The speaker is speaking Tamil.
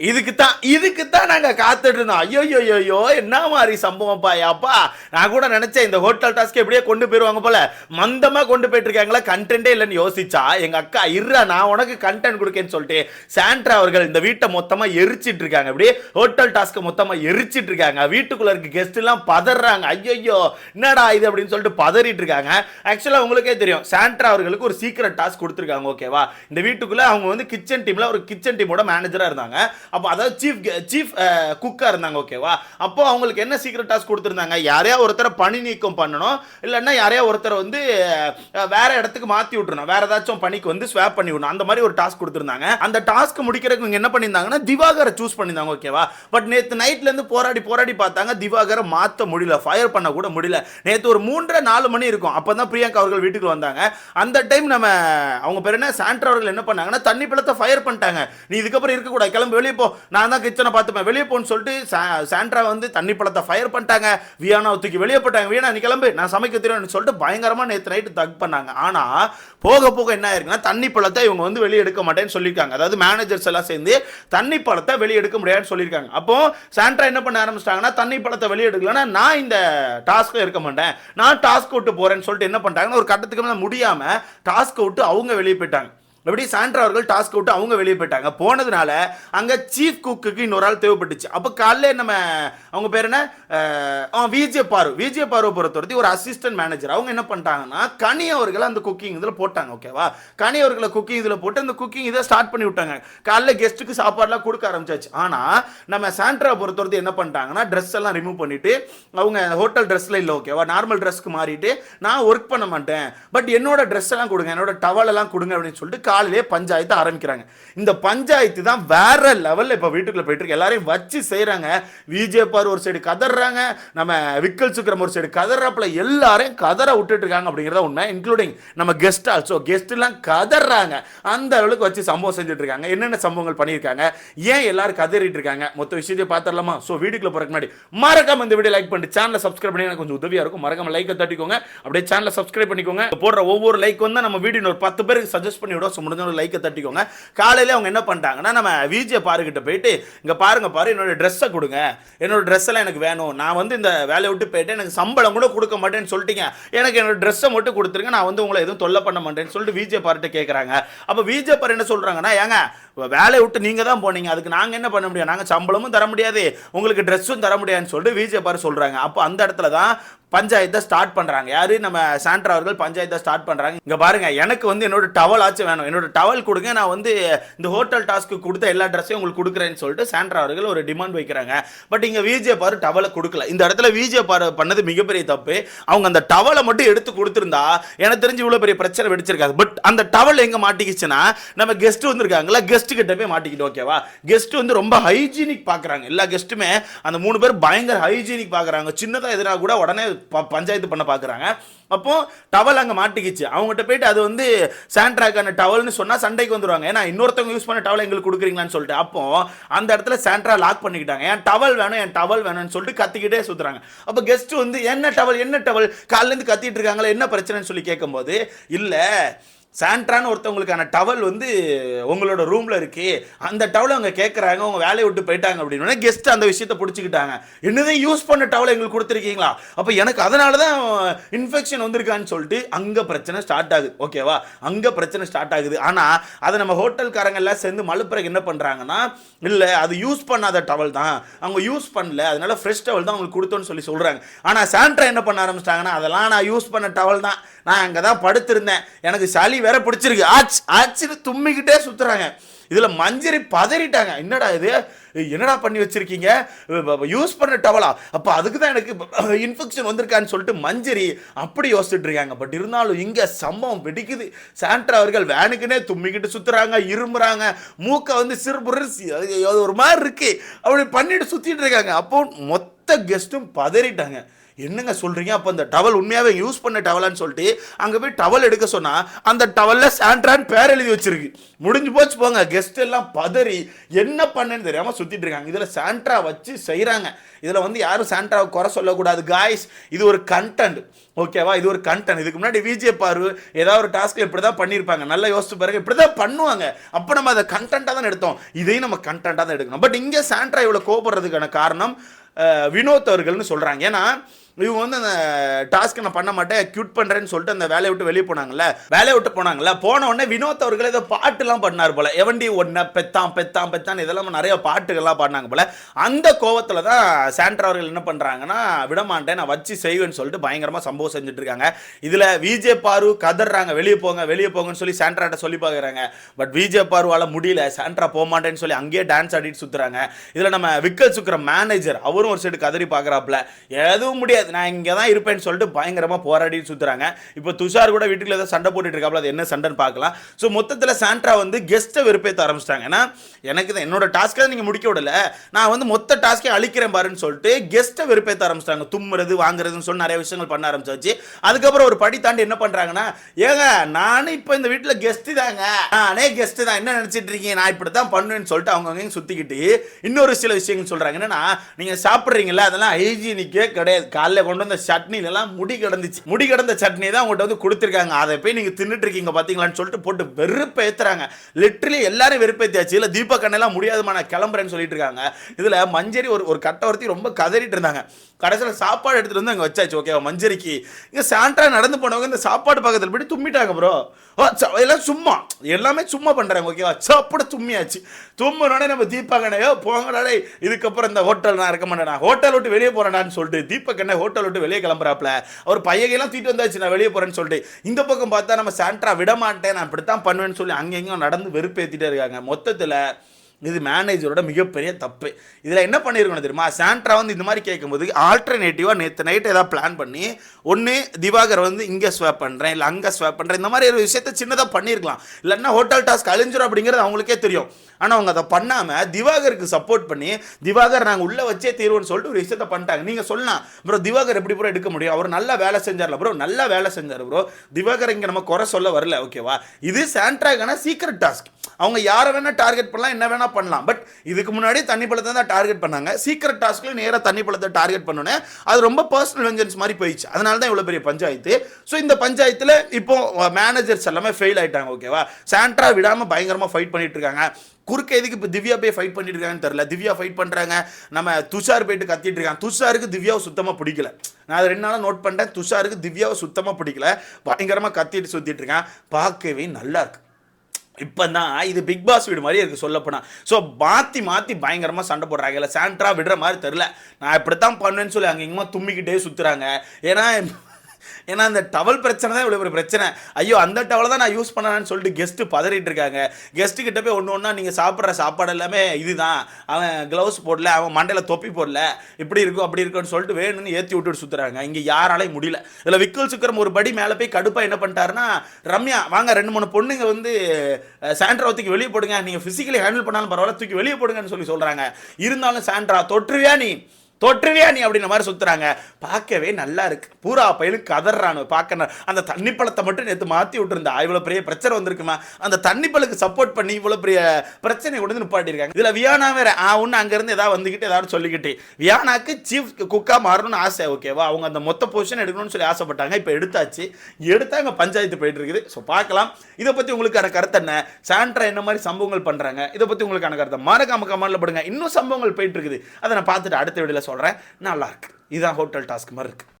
இதுக்கு தான் இதுக்கு தான் நாங்கள் காத்துட்டு இருந்தோம் ஐயோ ஐயோ ஐயோ என்ன மாதிரி சம்பவம்ப்பா ஏப்பா நான் கூட நினச்சேன் இந்த ஹோட்டல் டாஸ்க் எப்படியே கொண்டு போயிடுவாங்க போல. மந்தமாக கொண்டு போயிட்டு இருக்காங்களா கண்டென்ட்டே இல்லைன்னு யோசிச்சா எங்கள் அக்கா இருறா நான் உனக்கு கண்டென்ட் கொடுக்கேன்னு சொல்லிட்டு சாண்ட்ரா அவர்கள் இந்த வீட்டை மொத்தமாக எரிச்சிட்டு இருக்காங்க அப்படியே ஹோட்டல் டாஸ்க்கை மொத்தமாக எரிச்சிட்டு இருக்காங்க வீட்டுக்குள்ளே இருக்க கெஸ்ட் எல்லாம் பதறாங்க. ஐயோ என்னடா இது? அப்படின்னு சொல்லிட்டு பதறிட்டு இருக்காங்க ஆக்சுவலாக உங்களுக்கே தெரியும் சாண்ட்ரா அவர்களுக்கு ஒரு சீக்கிரம் டாஸ்க் கொடுத்துருக்காங்க ஓகேவா இந்த வீட்டுக்குள்ளே அவங்க வந்து கிச்சன் டீமில் ஒரு கிச்சன் டீமோட மேனேஜராக இருந்தாங்க. அப்போ அதாவது சீஃப் சீஃப் குக்காக இருந்தாங்க ஓகேவா அப்போ அவங்களுக்கு என்ன சீக்கிரம் டாஸ்க் கொடுத்துருந்தாங்க? யாரையா ஒருத்தரை பணி நீக்கம் பண்ணணும் இல்லைன்னா யாரையா ஒருத்தரை வந்து வேற இடத்துக்கு மாற்றி விட்றணும் வேற ஏதாச்சும் பணிக்கு வந்து ஸ்வாப் பண்ணி விடணும் அந்த மாதிரி ஒரு டாஸ்க் கொடுத்துருந்தாங்க. அந்த டாஸ்க் முடிக்கிறதுக்கு இவங்க என்ன பண்ணியிருந்தாங்கன்னா திவாகரை சூஸ் பண்ணியிருந்தாங்க ஓகேவா பட் நேற்று நைட்லேருந்து போராடி போராடி பார்த்தாங்க திவாகரை மாற்ற முடியல ஃபயர் பண்ண கூட முடியல. நேற்று ஒரு மூன்றரை நாலு மணி இருக்கும். அப்போ தான் பிரியங்கா அவர்கள் வீட்டுக்கு வந்தாங்க. அந்த டைம் நம்ம அவங்க பேர் என்ன? சாண்ட்ரா அவர்கள் என்ன பண்ணாங்கன்னா தண்ணி பழத்தை ஃபயர் பண்ணிட்டாங்க. நீ இதுக்கப்புறம் இருக்கக்கூடாது கிளம்பி வெளியே போ நான் தான் கிச்சனை பார்த்துப்பேன். வெளியே போன்னு சொல்லிட்டு சா- சாண்ட்ரா வந்து தண்ணி பழத்தை ஃபயர் பண்ணிட்டாங்க. வியானா தூக்கி வெளியே போட்டாங்க. வியானா நீ கிளம்பு. நான் சமைக்க தெரியும்னு சொல்லிட்டு பயங்கரமாக நேற்று நைட்டு தக் பண்ணாங்க. ஆனால் போக போக என்ன ஆயிருக்குன்னா தண்ணி பழத்தை இவங்க வந்து வெளியே எடுக்க மாட்டேன்னு சொல்லியிருக்காங்க. அதாவது மேனேஜர்ஸ் எல்லாம் சேர்ந்து தண்ணி பழத்தை வெளியே எடுக்க முடியாதுன்னு சொல்லியிருக்காங்க. அப்போ சாண்ட்ரா என்ன பண்ண ஆரம்பிச்சிட்டாங்கன்னா தண்ணி பழத்தை வெளியே எடுக்கலன்னா நான் இந்த டாஸ்க்ல இருக்க மாட்டேன். நான் டாஸ்க் விட்டு போகிறேன்னு சொல்லிட்டு என்ன பண்ணிட்டாங்கன்னா ஒரு கட்டத்துக்கு மேலே முடியாமல் டாஸ்க் விட்டு அவங்க வெளியே போயிட்டாங்க. எப்படி சாண்ட்ரா அவர்கள் டாஸ்க் விட்டு அவங்க வெளியே போயிட்டாங்க. போனதுனால அங்கே சீஃப் குக்குக்கு இன்னொரு ஆள் தேவைப்பட்டுச்சு. அப்போ காலைல நம்ம அவங்க பேர் என்ன? விஜே பாரு. விஜே பாருவை பொறுத்தவரைக்கும் ஒரு அசிஸ்டன்ட் மேனேஜர் அவங்க என்ன பண்ணிட்டாங்கன்னா கனி அவர்களை அந்த குக்கிங் இதில் போட்டாங்க ஓகேவா கனி அவர்களை குக்கிங் இதில் போட்டு அந்த குக்கிங் இதை ஸ்டார்ட் பண்ணி விட்டாங்க. காலைல கெஸ்ட்டுக்கு சாப்பாடுலாம் கொடுக்க ஆரம்பிச்சாச்சு. ஆனால் நம்ம சாண்ட்ரா பொறுத்தவரைக்கும் என்ன பண்ணிட்டாங்கன்னா ட்ரெஸ் எல்லாம் ரிமூவ் பண்ணிட்டு அவங்க ஹோட்டல் ட்ரெஸ்ல இல்லை ஓகேவா நார்மல் ட்ரெஸ்க்கு மாறிட்டு நான் ஒர்க் பண்ண மாட்டேன். பட் என்னோட ட்ரெஸ் எல்லாம் கொடுங்க என்னோட டவல் எல்லாம் கொடுங்க அப்படின்னு சொல்லிட்டு காலையிலே பஞ்சாயத்து ஆரம்பிக்கிறாங்க. இந்த பஞ்சாயத்து தான் வேற லெவல்ல இப்போ வீட்டுக்குள்ள போயிட்டு இருக்கு எல்லாரையும் வச்சு செய்கிறாங்க விஜே பார் ஒரு சைடு கதறாங்க. நம்ம விக்கல் சுக்கரம் ஒரு சைடு கதறாப்புல எல்லாரையும் கதற விட்டுட்டு இருக்காங்க அப்படிங்கிறத உண்மை இன்க்ளூடிங் நம்ம கெஸ்ட் ஆல்சோ கெஸ்ட் எல்லாம் கதறாங்க. அந்த அளவுக்கு வச்சு சம்பவம் செஞ்சுட்டு இருக்காங்க என்னென்ன சம்பவங்கள் பண்ணியிருக்காங்க? ஏன் எல்லாரும் கதறிட்டு இருக்காங்க மொத்த விஷயத்தை பார்த்துடலாமா ஸோ வீட்டுக்குள்ள போகிறக்கு முன்னாடி மறக்காம இந்த வீடியோ லைக் பண்ணிட்டு சேனலை சப்ஸ்கிரைப் பண்ணி எனக்கு கொஞ்சம் உதவியா இருக்கும். மறக்காம லைக்கை தட்டிக்கோங்க. அப்படியே சேனலை சப்ஸ்கிரைப் பண்ணிக்கோங்க. போடுற ஒவ்வொரு லைக் வந்து நம்ம வீடியோ ஒரு பத்து பேருக்கு சஜஸ்ட் பண்ணி விட ஸோ முடிஞ்ச லைக்கை தட்டிக்கோங்க. காலையில் அவங்க என்ன பண்ணிட்டாங்கன்னா நம்ம விஜே பாருக்கிட்ட போயிட்டு இங்கே பாருங்க பாரு என்னோட ட்ரெஸ்ஸை கொடுங்க. என்னோட ட்ரெஸ் எல்லாம் எனக்கு வேணும். நான் வந்து இந்த வேலையை விட்டு போயிட்டு எனக்கு சம்பளம் கூட கொடுக்க மாட்டேன்னு சொல்லிட்டீங்க. எனக்கு என்னோட ட்ரெஸ்ஸை மட்டும் கொடுத்துருங்க. நான் வந்து உங்களை எதுவும் தொல்லை பண்ண மாட்டேன்னு சொல்லிட்டு விஜே பார்ட்ட கேட்குறாங்க அப்போ விஜே பார் என்ன சொல்கிறாங்கன்னா ஏங்க வேலையை விட்டு நீங்கள் தான் போனீங்க. அதுக்கு நாங்கள் என்ன பண்ண முடியும்? நாங்கள் சம்பளமும் தர முடியாது. உங்களுக்கு ட்ரெஸ்ஸும் தர முடியாதுன்னு சொல்லிட்டு விஜே பாரு சொல்கிறாங்க அப்போ அந்த இடத்துல தான் பஞ்சாயத்தை ஸ்டார்ட் பண்ணுறாங்க யாரு? நம்ம சாண்ட்ரா அவர்கள் பஞ்சாயத்தை ஸ்டார்ட் பண்ணுறாங்க இங்கே பாருங்கள் எனக்கு வந்து என்னோட டவல் ஆச்சு வேணும். என்னோட டவல் கொடுங்க நான் வந்து இந்த ஹோட்டல் டாஸ்க்கு கொடுத்த எல்லா ட்ரெஸ்ஸையும் உங்களுக்கு கொடுக்குறேன்னு சொல்லிட்டு சாண்ட்ரா அவர்கள் ஒரு டிமாண்ட் வைக்கிறாங்க. பட் இங்கே விஜே பாரு டவலை கொடுக்கல. இந்த இடத்துல விஜே பாரு பண்ணது மிகப்பெரிய தப்பு. அவங்க அந்த டவலை மட்டும் எடுத்து கொடுத்துருந்தா எனக்கு தெரிஞ்சு இவ்வளோ பெரிய பிரச்சனை வெடிச்சிருக்காது. பட் அந்த டவல் எங்கே மாட்டிக்கிச்சுன்னா நம்ம கெஸ்ட் வந்திருக்காங்களா கெஸ்ட் கிட்ட போய் மாட்டிக்கிட்டு ஓகேவா கெஸ்ட் வந்து ரொம்ப ஹைஜீனிக் பார்க்குறாங்க எல்லா கெஸ்ட்டுமே அந்த மூணு பேர் பயங்கர ஹைஜீனிக் பார்க்குறாங்க சின்னதாக எதிராக கூட உடனே ப- பஞ்சாயத்து பண்ண பார்க்குறாங்க அப்போ டவல் அங்கே மாட்டிக்கிச்சு. அவங்ககிட்ட போயிட்டு அது வந்து சாண்ட்ராக்கான டவல்னு சொன்னால் சண்டைக்கு வந்துருவாங்க. ஏன்னா இன்னொருத்தவங்க யூஸ் பண்ண டவல் எங்களுக்கு கொடுக்குறீங்களான்னு சொல்லிட்டு. அப்போ அந்த இடத்துல சாண்ட்ரா லாக் பண்ணிக்கிட்டாங்க. என் டவல் வேணும்? என் டவல் வேணும்னு சொல்லிட்டு கத்திக்கிட்டே சுற்றுறாங்க அப்போ கெஸ்ட் வந்து என்ன டவல் என்ன டவல் காலிலேருந்து கத்திட்டு இருக்காங்களா என்ன பிரச்சனைன்னு சொல்லி கேட்கும்போது இல்லை சாண்ட்ரான்னு ஒருத்தவங்களுக்கான டவல் வந்து உங்களோட ரூமில் இருக்குது அந்த டவலை அவங்க கேட்குறாங்க அவங்க வேலையை விட்டு போயிட்டாங்க அப்படின்னு கெஸ்ட் அந்த விஷயத்தை பிடிச்சிக்கிட்டாங்க. என்னதான் யூஸ் பண்ண டவல் எங்களுக்கு கொடுத்துருக்கீங்களா? அப்போ எனக்கு அதனால தான் இன்ஃபெக்ஷன் வந்திருக்கான்னு சொல்லிட்டு அங்கே பிரச்சனை ஸ்டார்ட் ஆகுது. ஓகேவா அங்கே பிரச்சனை ஸ்டார்ட் ஆகுது. ஆனால் அதை நம்ம ஹோட்டல்காரங்க எல்லாம் சேர்ந்து மலுப்பிறகு என்ன பண்ணுறாங்கன்னா இல்லை அது யூஸ் பண்ணாத டவல் தான். அவங்க யூஸ் பண்ணல. அதனால ஃப்ரெஷ் டவல் தான் அவங்களுக்கு கொடுத்தோன்னு சொல்லி சொல்கிறாங்க ஆனால் சாண்ட்ரா என்ன பண்ண ஆரம்பிச்சிட்டாங்கன்னா அதெல்லாம் நான் யூஸ் பண்ண டவல் தான். நான் அங்கே தான் படுத்திருந்தேன். எனக்கு சளி வேற பிடிச்சிருக்கு. ஆச் ஆச்சுன்னு தும்மிக்கிட்டே சுத்துறாங்க. இதில் மஞ்சரி பதறிட்டாங்க. என்னடா இது? என்னடா பண்ணி வச்சிருக்கீங்க? யூஸ் பண்ண டவலா அப்போ அதுக்கு தான் எனக்கு இன்ஃபெக்ஷன் வந்திருக்கான்னு சொல்லிட்டு மஞ்சரி அப்படி யோசிச்சுட்டு இருக்காங்க. பட் இருந்தாலும் இங்கே சம்பவம் வெடிக்குது. சாண்ட்ரா அவர்கள் வேனுக்குனே தும்மிக்கிட்டு சுத்துறாங்க இருமுறாங்க. மூக்கை வந்து சிறுபுறு ஒரு மாதிரி இருக்குது அப்படி பண்ணிட்டு சுற்றிட்டு இருக்காங்க. அப்போ மொத்த கெஸ்ட்டும் பதறிட்டாங்க. என்னங்க சொல்கிறீங்க அப்போ அந்த டவல் உண்மையாகவே யூஸ் பண்ண டவலான்னு சொல்லிட்டு அங்கே போய் டவல் எடுக்க சொன்னால் அந்த டவலில் சாண்ட்ரான் பேர் எழுதி வச்சிருக்கு. முடிஞ்சு போச்சு போங்க. கெஸ்ட் எல்லாம் பதறி என்ன பண்ணேன்னு தெரியாமல் சுற்றிட்டு இருக்காங்க. இதில் சாண்ட்ரா வச்சு செய்கிறாங்க இதில் வந்து யாரும் சாண்ட்ராவை குறை சொல்லக்கூடாது. காய்ஸ் இது ஒரு கண்டென்ட் ஓகேவா இது ஒரு கண்டென்ட் இதுக்கு முன்னாடி விஜே பாரு ஏதாவது ஒரு டாஸ்க்ல இப்படி தான் பண்ணியிருப்பாங்க நல்லா யோசிச்சு பாருங்க. இப்படி தான் பண்ணுவாங்க. அப்போ நம்ம அதை கண்டென்ட்டாக தான் எடுத்தோம். இதையும் நம்ம கண்டென்ட்டாக தான் எடுக்கணும். பட் இங்கே சாண்ட்ரா இவ்வளோ கோபப்படுறதுக்கான காரணம் வினோத் அவர்கள்னு சொல்கிறாங்க ஏன்னா இவங்க வந்து அந்த டாஸ்க்கு நான் பண்ண மாட்டேன் க்யூட் பண்ணுறேன்னு சொல்லிட்டு அந்த வேலையை விட்டு வெளியே போனாங்கல்ல? வேலையை விட்டு போனாங்கல்ல? போன உடனே வினோத் அவர்கள் ஏதோ பாட்டுலாம் பண்ணார் போல. எவண்டி ஒன்ன பெத்தான் பெத்தான் பெத்தான் இதெல்லாம் நிறைய பாட்டுகள்லாம் பாடினாங்க போல. அந்த கோவத்தில் தான் சாண்ட்ரா அவர்கள் என்ன பண்ணுறாங்கன்னா விடமாட்டேன் நான் வச்சு செய்வேன்னு சொல்லிட்டு பயங்கரமாக சம்பவம் செஞ்சுட்டு இருக்காங்க இதில் விஜே பாரு கதறாங்க வெளியே போங்க வெளியே போங்கன்னு சொல்லி சாண்ட்ராட்ட சொல்லி பார்க்குறாங்க. பட் விஜே பாருவால் முடியல. சாண்ட்ரா போக மாட்டேன்னு சொல்லி அங்கேயே டான்ஸ் ஆடிட்டு சுற்றுறாங்க இதில் நம்ம விக்கல் சுக்கிற மேனேஜர் அவரும் ஒரு சைடு கதறி பார்க்குறாப்புல. எதுவும் முடியாது. நான் இங்கே தான் இருப்பேன்னு சொல்லிட்டு பயங்கரமாக போராடி சுற்றுறாங்க இப்போ துஷார் கூட வீட்டுக்குள்ள ஏதோ சண்டை போட்டுட்டு இருக்காப்புல அது என்ன சண்டைன்னு பார்க்கலாம். ஸோ மொத்தத்தில் சாண்ட்ரா வந்து கெஸ்ட்டை வெறுப்பேற்ற ஆரம்பிச்சிட்டாங்க. ஏன்னா எனக்கு தான் என்னோட டாஸ்க்கை நீங்கள் முடிக்க விடல. நான் வந்து மொத்த டாஸ்க்கை அழிக்கிறேன் பாருன்னு சொல்லிட்டு கெஸ்ட்டை வெறுப்பேற்ற ஆரம்பிச்சிட்டாங்க. தும்முறது வாங்குறதுன்னு சொல்லி நிறைய விஷயங்கள் பண்ண ஆரம்பிச்சாச்சு. அதுக்கப்புறம் ஒரு படி தாண்டி என்ன பண்ணுறாங்கன்னா ஏங்க நானும் இப்போ இந்த வீட்டில் கெஸ்ட்டு தாங்க. நானே கெஸ்ட்டு தான். என்ன நினச்சிட்டு இருக்கீங்க? நான் இப்படி தான் பண்ணுவேன்னு சொல்லிட்டு அவங்க சுற்றிக்கிட்டு இன்னொரு சில விஷயங்கள் சொல்கிறாங்க என்னன்னா நீங்கள் சாப்பிட்றீங்களா அதெல்லாம் ஹைஜீனிக்கே கிடையாது. காலைல கொண்டு வந்த சட்னிலெல்லாம் முடி கிடந்துச்சு. முடி கிடந்த சட்னி தான் உங்கள்கிட்ட வந்து கொடுத்துருக்காங்க. அதை போய் நீங்கள் தின்னுட்டு இருக்கீங்க பார்த்தீங்களான்னு சொல்லிட்டு போட்டு வெறுப்பை ஏற்றுறாங்க லிட்ரலி எல்லாரும் வெறுப்பேற்றியாச்சு இல்லை தீபக் அண்ணெல்லாம் முடியாதுமா நான் கிளம்புறேன்னு சொல்லிட்டு இருக்காங்க இதில் மஞ்சரி ஒரு ஒரு கட்ட ஒருத்தி ரொம்ப கதறிட்டு இருந்தாங்க. கடைசியில் சாப்பாடு எடுத்துகிட்டு வந்து அங்கே வச்சாச்சு ஓகேவா மஞ்சரிக்கு. இங்கே சாண்டா நடந்து போனவங்க இந்த சாப்பாடு பக்கத்தில் போயிட்டு தும்மிட்டாங்க ப்ரோ எல்லாம் சும்மா. எல்லாமே சும்மா பண்ணுறாங்க ஓகேவா சாப்பிட தும்மியாச்சு. தும்முனோடனே நம்ம தீபக் அண்ணையோ போங்கடாடே இதுக்கப்புறம் இந்த ஹோட்டல் நான் இருக்க மாட்டேன் ஹோட்டல் விட்டு வெளியே போறேனான்னு சொல்லிட்டு தீபக் அண்ணன் ஹோட்டல் விட்டு வெளியே கிளம்புறாப்ல. அவர் பையகையெல்லாம் தூக்கிட்டு வந்தாச்சு நான் வெளியே போகிறேன்னு சொல்லிட்டு. இந்த பக்கம் பார்த்தா நம்ம சாண்ட்ரா விட மாட்டேன் நான் இப்படித்தான் பண்ணுவேன்னு சொல்லி அங்கெங்கும் நடந்து வெறுப்பேற்றிட்டே இருக்காங்க. மொத்தத்தில் இது மேனேஜரோட மிகப்பெரிய தப்பு. இதில் என்ன பண்ணியிருக்கணும் தெரியுமா? சாண்ட்ரா வந்து இந்த மாதிரி கேட்கும்போது ஆல்டர்னேட்டிவாக நேற்று நைட் ஏதாவது பிளான் பண்ணி ஒன்று திவாகர் வந்து இங்கே ஸ்வாப் பண்ணுறேன் இல்லை அங்கே ஸ்வாப் பண்ணுறேன் இந்த மாதிரி ஒரு விஷயத்த சின்னதாக பண்ணியிருக்கலாம் இல்லைன்னா ஹோட்டல் டாஸ்க் அழிஞ்சிரும் அப்படிங்கிறது அவங்களுக்கே தெரியும். ஆனால் அவங்க அதை பண்ணாமல் திவாகருக்கு சப்போர்ட் பண்ணி திவாகர் நாங்கள் உள்ளே வச்சே தீர்வுன்னு சொல்லிட்டு ஒரு விஷயத்த பண்ணிட்டாங்க. நீங்கள் சொல்லலாம் ப்ரோ திவாகர் எப்படி ப்ரோ எடுக்க முடியும்? அவர் நல்லா வேலை செஞ்சார்ல ப்ரோ நல்லா வேலை செஞ்சார் ப்ரோ திவாகர் இங்கே நம்ம குறை சொல்ல வரல ஓகேவா இது சாண்ட்ராக்கான சீக்ரெட் டாஸ்க் அவங்க யாரை வேணால் டார்கெட் பண்ணலாம் என்ன வேணால் பண்ணலாம். பட் இதுக்கு முன்னாடி தண்ணி பழத்தை தான் டார்கெட் பண்ணாங்க. சீக்கிரட் டாஸ்க்கில் நேராக தண்ணி பழத்தை டார்கெட் பண்ணோன்னே அது ரொம்ப பர்சனல் வெஞ்சன்ஸ் மாதிரி போயிடுச்சு. அதனால தான் இவ்வளோ பெரிய பஞ்சாயத்து. ஸோ இந்த பஞ்சாயத்தில் இப்போ மேனேஜர்ஸ் எல்லாமே ஃபெயில் ஆயிட்டாங்க ஓகேவா சாண்ட்ரா விடாமல் பயங்கரமாக ஃபைட் பண்ணிட்டு இருக்காங்க. குறுக்க எதுக்கு இப்போ திவ்யா போய் ஃபைட் பண்ணிட்டு இருக்காங்கன்னு தெரில திவ்யா ஃபைட் பண்ணுறாங்க நம்ம துஷார் போயிட்டு கத்திட்டு இருக்காங்க துஷாருக்கு திவ்யாவை சுத்தமாக பிடிக்கல. நான் அதை ரெண்டு நாளாக நோட் பண்ணிட்டேன் துஷாருக்கு திவ்யாவை சுத்தமாக பிடிக்கல. பயங்கரமாக கத்திட்டு சுற்றிட்டு இருக்கேன். பார்க்கவே நல்லா இருக்குது இப்போ தான் இது பிக் பாஸ் வீடு மாதிரி இருக்குது சொல்லப்போனால் ஸோ மாற்றி மாற்றி பயங்கரமாக சண்டை போடுறாங்க. இல்லை சாண்ட்ரா விடுற மாதிரி தெரில நான் இப்படி தான் பண்ணுவேன்னு சொல்லி அங்கே இங்கேமா தும்மிக்கிட்டே சுற்றுறாங்க ஏன்னா ஏன்னா அந்த டவல் பிரச்சனை தான் இவ்வளோ ஒரு பிரச்சனை. ஐயோ அந்த டவலை தான் நான் யூஸ் பண்ணேன்னு சொல்லிட்டு கெஸ்ட்டு பதறிட்டு இருக்காங்க. கெஸ்ட்டு கிட்ட போய் ஒன்று ஒன்றா நீங்கள் சாப்பிட்ற சாப்பாடு எல்லாமே இதுதான். அவன் க்ளவுஸ் போடல அவன் மண்டையில் தொப்பி போடல. இப்படி இருக்கும் அப்படி இருக்கும்னு சொல்லிட்டு வேணும்னு ஏற்றி விட்டுட்டு சுற்றுறாங்க இங்கே யாராலையும் முடியல. இதில் விக்கல் சுக்கரம் ஒரு படி மேலே போய் கடுப்பாக என்ன பண்ணிட்டாருன்னா ரம்யா வாங்க ரெண்டு மூணு பொண்ணுங்க வந்து சாண்ட்ரா தூக்கி வெளியே போடுங்க. நீங்கள் ஃபிசிக்கலி ஹேண்டில் பண்ணாலும் பரவாயில்ல தூக்கி வெளியே போடுங்கன்னு சொல்லி சொல்கிறாங்க இருந்தாலும் சாண்ட்ரா தொற்றுவியா நீ? தொற்றுவியா நீ அப்படின்ற மாதிரி சுத்துறாங்க. பார்க்கவே நல்லா இருக்கு. பூரா பயிலும் கதறானு பார்க்க அந்த தண்ணி பழத்தை மட்டும் நேற்று மாற்றி விட்டுருந்தா. இவ்வளோ பெரிய பிரச்சனை வந்திருக்குமா? அந்த தண்ணி பழுக்கு சப்போர்ட் பண்ணி இவ்வளோ பெரிய பிரச்சனை கொண்டு நிப்பாட்டியிருக்காங்க. இதில் வியானா வேற. ஆ ஒன்று அங்கேருந்து ஏதாவது வந்துக்கிட்டு ஏதாவது சொல்லிக்கிட்டு. வியானாக்கு சீஃப் குக்கா மாறணும்னு ஆசை ஓகேவா அவங்க அந்த மொத்த பொசிஷன் எடுக்கணும்னு சொல்லி ஆசைப்பட்டாங்க. இப்போ எடுத்தாச்சு. எடுத்தாங்க பஞ்சாயத்து போயிட்டு இருக்குது. ஸோ பார்க்கலாம். இதை பற்றி உங்களுக்கான கருத்து என்ன? சாண்ட்ரா என்ன மாதிரி சம்பவங்கள் பண்ணுறாங்க இதை பற்றி உங்களுக்கான கருத்தை. மறக்காம கமெண்ட்ல போடுங்க. இன்னும் சம்பவங்கள் போயிட்டு இருக்குது. அதை நான் பார்த்துட்டு அடுத்த வீடியோவில் சொல்கிறேன் நல்லா இருக்கு. இதுதான் ஹோட்டல் டாஸ்க் மாதிரி இருக்குது